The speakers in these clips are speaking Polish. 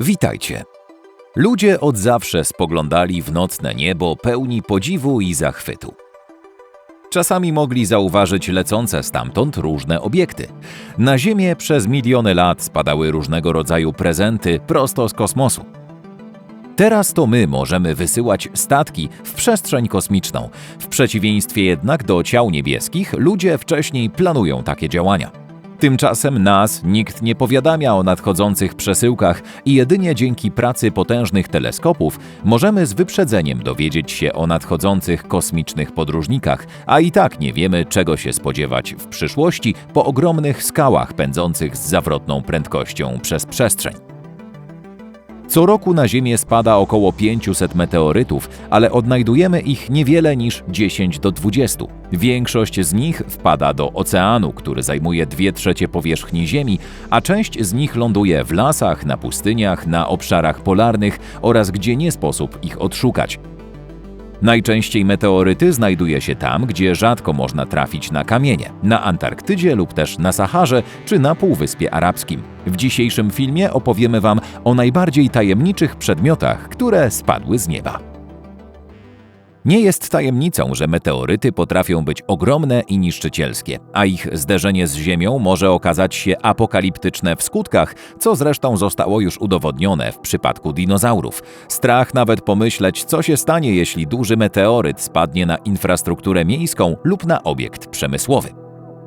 Witajcie. Ludzie od zawsze spoglądali w nocne niebo pełni podziwu i zachwytu. Czasami mogli zauważyć lecące stamtąd różne obiekty. Na Ziemię przez miliony lat spadały różnego rodzaju prezenty prosto z kosmosu. Teraz to my możemy wysyłać statki w przestrzeń kosmiczną. W przeciwieństwie jednak do ciał niebieskich, ludzie wcześniej planują takie działania. Tymczasem nas nikt nie powiadamia o nadchodzących przesyłkach i jedynie dzięki pracy potężnych teleskopów możemy z wyprzedzeniem dowiedzieć się o nadchodzących kosmicznych podróżnikach, a i tak nie wiemy, czego się spodziewać w przyszłości po ogromnych skałach pędzących z zawrotną prędkością przez przestrzeń. Co roku na Ziemię spada około 500 meteorytów, ale odnajdujemy ich niewiele niż 10 do 20. Większość z nich wpada do oceanu, który zajmuje 2 trzecie powierzchni Ziemi, a część z nich ląduje w lasach, na pustyniach, na obszarach polarnych oraz gdzie nie sposób ich odszukać. Najczęściej meteoryty znajduje się tam, gdzie rzadko można trafić na kamienie, na Antarktydzie lub też na Saharze czy na Półwyspie Arabskim. W dzisiejszym filmie opowiemy Wam o najbardziej tajemniczych przedmiotach, które spadły z nieba. Nie jest tajemnicą, że meteoryty potrafią być ogromne i niszczycielskie, a ich zderzenie z Ziemią może okazać się apokaliptyczne w skutkach, co zresztą zostało już udowodnione w przypadku dinozaurów. Strach nawet pomyśleć, co się stanie, jeśli duży meteoryt spadnie na infrastrukturę miejską lub na obiekt przemysłowy.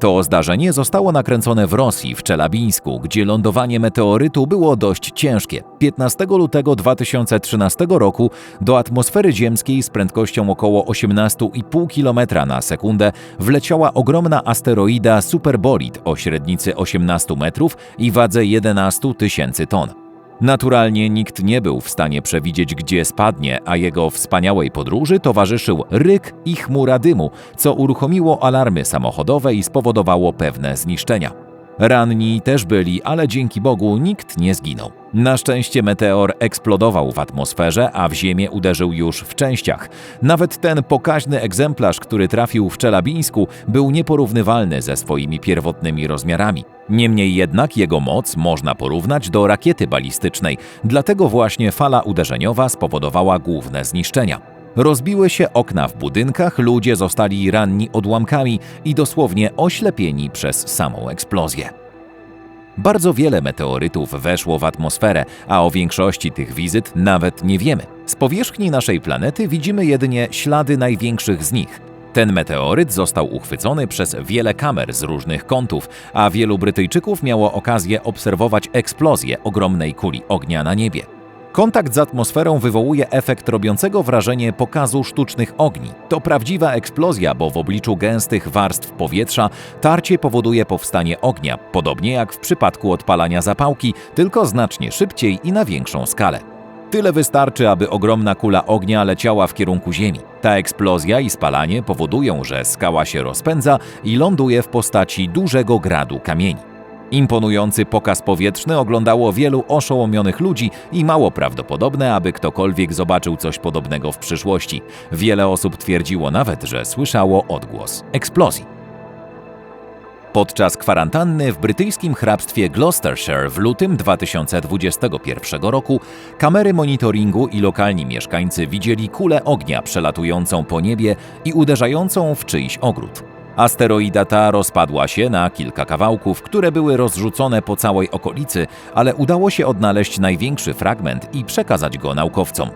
To zdarzenie zostało nakręcone w Rosji, w Czelabińsku, gdzie lądowanie meteorytu było dość ciężkie. 15 lutego 2013 roku do atmosfery ziemskiej z prędkością około 18,5 km na sekundę wleciała ogromna asteroida Superbolid o średnicy 18 metrów i wadze 11 tysięcy ton. Naturalnie nikt nie był w stanie przewidzieć, gdzie spadnie, a jego wspaniałej podróży towarzyszył ryk i chmura dymu, co uruchomiło alarmy samochodowe i spowodowało pewne zniszczenia. Ranni też byli, ale dzięki Bogu nikt nie zginął. Na szczęście meteor eksplodował w atmosferze, a w Ziemię uderzył już w częściach. Nawet ten pokaźny egzemplarz, który trafił w Czelabińsku, był nieporównywalny ze swoimi pierwotnymi rozmiarami. Niemniej jednak jego moc można porównać do rakiety balistycznej, dlatego właśnie fala uderzeniowa spowodowała główne zniszczenia. Rozbiły się okna w budynkach, ludzie zostali ranni odłamkami i dosłownie oślepieni przez samą eksplozję. Bardzo wiele meteorytów weszło w atmosferę, a o większości tych wizyt nawet nie wiemy. Z powierzchni naszej planety widzimy jedynie ślady największych z nich. Ten meteoryt został uchwycony przez wiele kamer z różnych kątów, a wielu Brytyjczyków miało okazję obserwować eksplozję ogromnej kuli ognia na niebie. Kontakt z atmosferą wywołuje efekt robiącego wrażenie pokazu sztucznych ogni. To prawdziwa eksplozja, bo w obliczu gęstych warstw powietrza tarcie powoduje powstanie ognia, podobnie jak w przypadku odpalania zapałki, tylko znacznie szybciej i na większą skalę. Tyle wystarczy, aby ogromna kula ognia leciała w kierunku Ziemi. Ta eksplozja i spalanie powodują, że skała się rozpędza i ląduje w postaci dużego gradu kamieni. Imponujący pokaz powietrzny oglądało wielu oszołomionych ludzi i mało prawdopodobne, aby ktokolwiek zobaczył coś podobnego w przyszłości. Wiele osób twierdziło nawet, że słyszało odgłos eksplozji. Podczas kwarantanny w brytyjskim hrabstwie Gloucestershire w lutym 2021 roku kamery monitoringu i lokalni mieszkańcy widzieli kulę ognia przelatującą po niebie i uderzającą w czyjś ogród. Asteroida ta rozpadła się na kilka kawałków, które były rozrzucone po całej okolicy, ale udało się odnaleźć największy fragment i przekazać go naukowcom.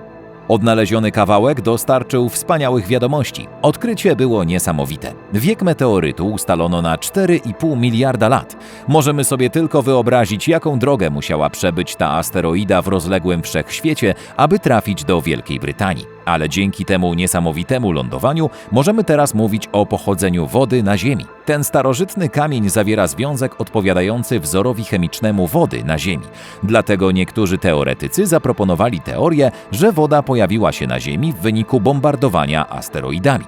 Odnaleziony kawałek dostarczył wspaniałych wiadomości. Odkrycie było niesamowite. Wiek meteorytu ustalono na 4,5 miliarda lat. Możemy sobie tylko wyobrazić, jaką drogę musiała przebyć ta asteroida w rozległym wszechświecie, aby trafić do Wielkiej Brytanii. Ale dzięki temu niesamowitemu lądowaniu możemy teraz mówić o pochodzeniu wody na Ziemi. Ten starożytny kamień zawiera związek odpowiadający wzorowi chemicznemu wody na Ziemi. Dlatego niektórzy teoretycy zaproponowali teorię, że woda pojawiła się na Ziemi w wyniku bombardowania asteroidami.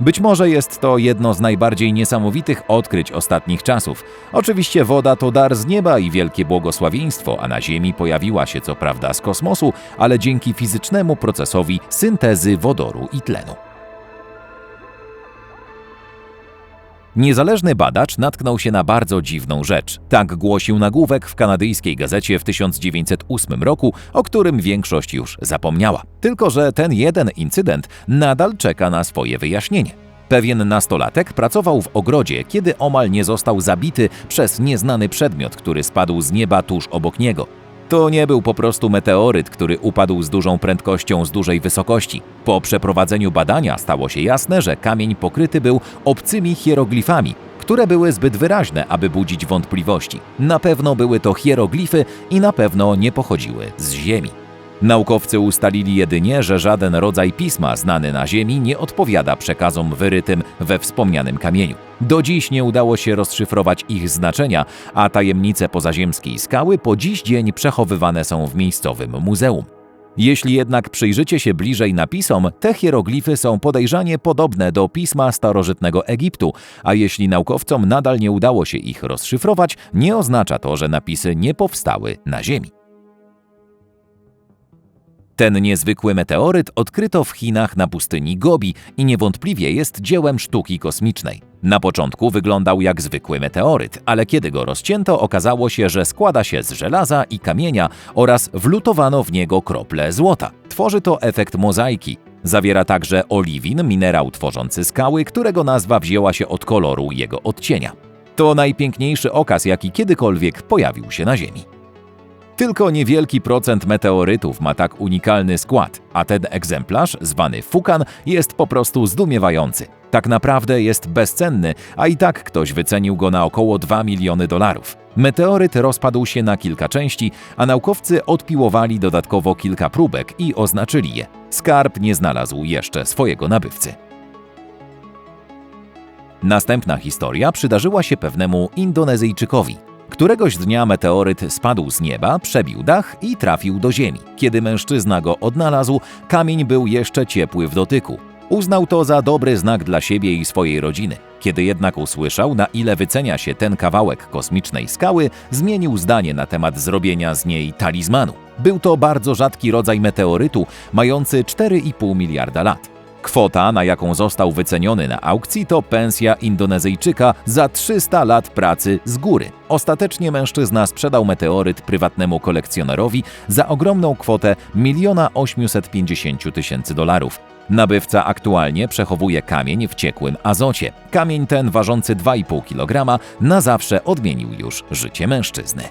Być może jest to jedno z najbardziej niesamowitych odkryć ostatnich czasów. Oczywiście woda to dar z nieba i wielkie błogosławieństwo, a na Ziemi pojawiła się co prawda z kosmosu, ale dzięki fizycznemu procesowi syntezy wodoru i tlenu. Niezależny badacz natknął się na bardzo dziwną rzecz. Tak głosił nagłówek w kanadyjskiej gazecie w 1908 roku, o którym większość już zapomniała. Tylko, że ten jeden incydent nadal czeka na swoje wyjaśnienie. Pewien nastolatek pracował w ogrodzie, kiedy omal nie został zabity przez nieznany przedmiot, który spadł z nieba tuż obok niego. To nie był po prostu meteoryt, który upadł z dużą prędkością z dużej wysokości. Po przeprowadzeniu badania stało się jasne, że kamień pokryty był obcymi hieroglifami, które były zbyt wyraźne, aby budzić wątpliwości. Na pewno były to hieroglify i na pewno nie pochodziły z Ziemi. Naukowcy ustalili jedynie, że żaden rodzaj pisma znany na Ziemi nie odpowiada przekazom wyrytym we wspomnianym kamieniu. Do dziś nie udało się rozszyfrować ich znaczenia, a tajemnice pozaziemskiej skały po dziś dzień przechowywane są w miejscowym muzeum. Jeśli jednak przyjrzycie się bliżej napisom, te hieroglify są podejrzanie podobne do pisma starożytnego Egiptu, a jeśli naukowcom nadal nie udało się ich rozszyfrować, nie oznacza to, że napisy nie powstały na Ziemi. Ten niezwykły meteoryt odkryto w Chinach na pustyni Gobi i niewątpliwie jest dziełem sztuki kosmicznej. Na początku wyglądał jak zwykły meteoryt, ale kiedy go rozcięto, okazało się, że składa się z żelaza i kamienia oraz wlutowano w niego krople złota. Tworzy to efekt mozaiki. Zawiera także oliwin, minerał tworzący skały, którego nazwa wzięła się od koloru jego odcienia. To najpiękniejszy okaz, jaki kiedykolwiek pojawił się na Ziemi. Tylko niewielki procent meteorytów ma tak unikalny skład, a ten egzemplarz, zwany Fukan, jest po prostu zdumiewający. Tak naprawdę jest bezcenny, a i tak ktoś wycenił go na około 2 miliony dolarów. Meteoryt rozpadł się na kilka części, a naukowcy odpiłowali dodatkowo kilka próbek i oznaczyli je. Skarb nie znalazł jeszcze swojego nabywcy. Następna historia przydarzyła się pewnemu Indonezyjczykowi. Któregoś dnia meteoryt spadł z nieba, przebił dach i trafił do ziemi. Kiedy mężczyzna go odnalazł, kamień był jeszcze ciepły w dotyku. Uznał to za dobry znak dla siebie i swojej rodziny. Kiedy jednak usłyszał, na ile wycenia się ten kawałek kosmicznej skały, zmienił zdanie na temat zrobienia z niej talizmanu. Był to bardzo rzadki rodzaj meteorytu, mający 4,5 miliarda lat. Kwota, na jaką został wyceniony na aukcji, to pensja Indonezyjczyka za 300 lat pracy z góry. Ostatecznie mężczyzna sprzedał meteoryt prywatnemu kolekcjonerowi za ogromną kwotę 1 850 tysięcy dolarów. Nabywca aktualnie przechowuje kamień w ciekłym azocie. Kamień ten, ważący 2,5 kg, na zawsze odmienił już życie mężczyzny.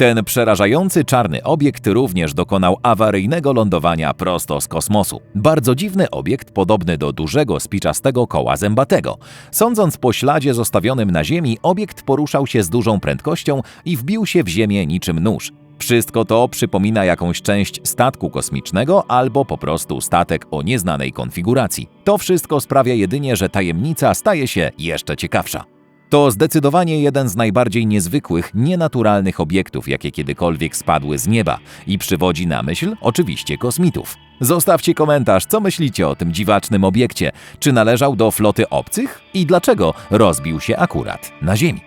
Ten przerażający czarny obiekt również dokonał awaryjnego lądowania prosto z kosmosu. Bardzo dziwny obiekt, podobny do dużego spiczastego koła zębatego. Sądząc po śladzie zostawionym na Ziemi, obiekt poruszał się z dużą prędkością i wbił się w Ziemię niczym nóż. Wszystko to przypomina jakąś część statku kosmicznego albo po prostu statek o nieznanej konfiguracji. To wszystko sprawia jedynie, że tajemnica staje się jeszcze ciekawsza. To zdecydowanie jeden z najbardziej niezwykłych, nienaturalnych obiektów, jakie kiedykolwiek spadły z nieba i przywodzi na myśl oczywiście kosmitów. Zostawcie komentarz, co myślicie o tym dziwacznym obiekcie. Czy należał do floty obcych i dlaczego rozbił się akurat na Ziemi?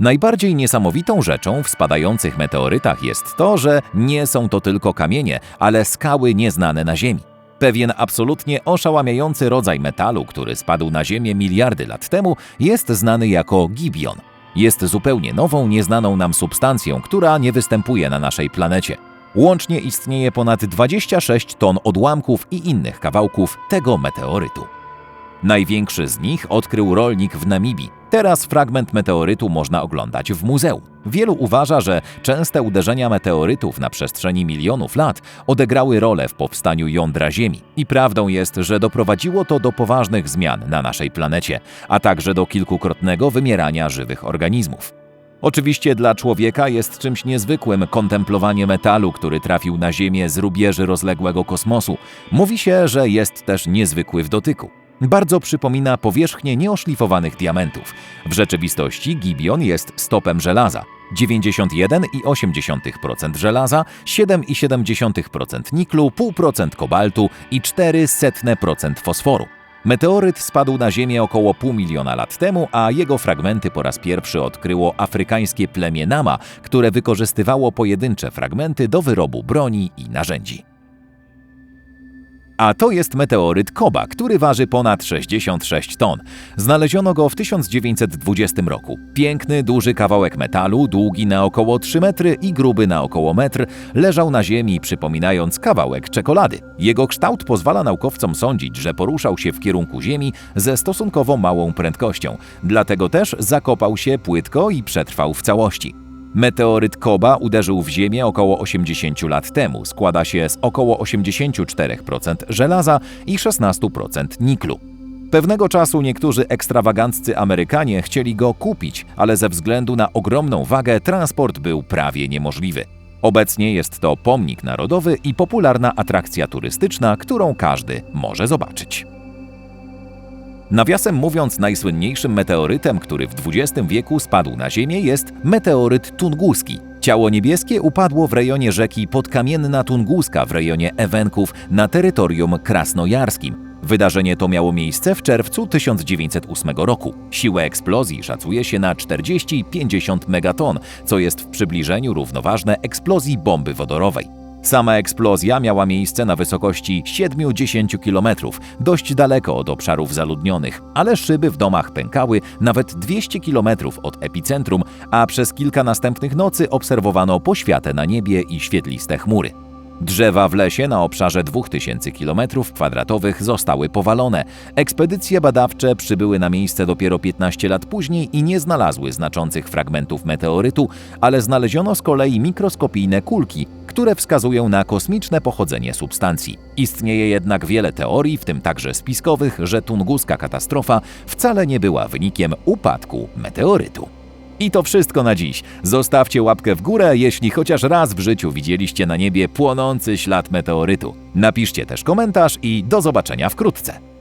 Najbardziej niesamowitą rzeczą w spadających meteorytach jest to, że nie są to tylko kamienie, ale skały nieznane na Ziemi. Pewien absolutnie oszałamiający rodzaj metalu, który spadł na Ziemię miliardy lat temu, jest znany jako gibion. Jest zupełnie nową, nieznaną nam substancją, która nie występuje na naszej planecie. Łącznie istnieje ponad 26 ton odłamków i innych kawałków tego meteorytu. Największy z nich odkrył rolnik w Namibii. Teraz fragment meteorytu można oglądać w muzeum. Wielu uważa, że częste uderzenia meteorytów na przestrzeni milionów lat odegrały rolę w powstaniu jądra Ziemi. I prawdą jest, że doprowadziło to do poważnych zmian na naszej planecie, a także do kilkukrotnego wymierania żywych organizmów. Oczywiście dla człowieka jest czymś niezwykłym kontemplowanie metalu, który trafił na Ziemię z rubieży rozległego kosmosu. Mówi się, że jest też niezwykły w dotyku. Bardzo przypomina powierzchnię nieoszlifowanych diamentów. W rzeczywistości gibion jest stopem żelaza. 91,8% żelaza, 7,7% niklu, 0,5% kobaltu i 0,04% fosforu. Meteoryt spadł na Ziemię około pół miliona lat temu, a jego fragmenty po raz pierwszy odkryło afrykańskie plemię Nama, które wykorzystywało pojedyncze fragmenty do wyrobu broni i narzędzi. A to jest meteoryt Koba, który waży ponad 66 ton. Znaleziono go w 1920 roku. Piękny, duży kawałek metalu, długi na około 3 metry i gruby na około metr, leżał na ziemi, przypominając kawałek czekolady. Jego kształt pozwala naukowcom sądzić, że poruszał się w kierunku Ziemi ze stosunkowo małą prędkością. Dlatego też zakopał się płytko i przetrwał w całości. Meteoryt Koba uderzył w Ziemię około 80 lat temu. Składa się z około 84% żelaza i 16% niklu. Pewnego czasu niektórzy ekstrawaganccy Amerykanie chcieli go kupić, ale ze względu na ogromną wagę transport był prawie niemożliwy. Obecnie jest to pomnik narodowy i popularna atrakcja turystyczna, którą każdy może zobaczyć. Nawiasem mówiąc, najsłynniejszym meteorytem, który w XX wieku spadł na Ziemię, jest meteoryt tunguski. Ciało niebieskie upadło w rejonie rzeki Podkamienna Tunguska w rejonie Ewenków na terytorium krasnojarskim. Wydarzenie to miało miejsce w czerwcu 1908 roku. Siłę eksplozji szacuje się na 40-50 megaton, co jest w przybliżeniu równoważne eksplozji bomby wodorowej. Sama eksplozja miała miejsce na wysokości 7-10 km, dość daleko od obszarów zaludnionych, ale szyby w domach pękały nawet 200 km od epicentrum, a przez kilka następnych nocy obserwowano poświatę na niebie i świetliste chmury. Drzewa w lesie na obszarze 2000 km2 zostały powalone. Ekspedycje badawcze przybyły na miejsce dopiero 15 lat później i nie znalazły znaczących fragmentów meteorytu, ale znaleziono z kolei mikroskopijne kulki, które wskazują na kosmiczne pochodzenie substancji. Istnieje jednak wiele teorii, w tym także spiskowych, że tunguska katastrofa wcale nie była wynikiem upadku meteorytu. I to wszystko na dziś. Zostawcie łapkę w górę, jeśli chociaż raz w życiu widzieliście na niebie płonący ślad meteorytu. Napiszcie też komentarz i do zobaczenia wkrótce.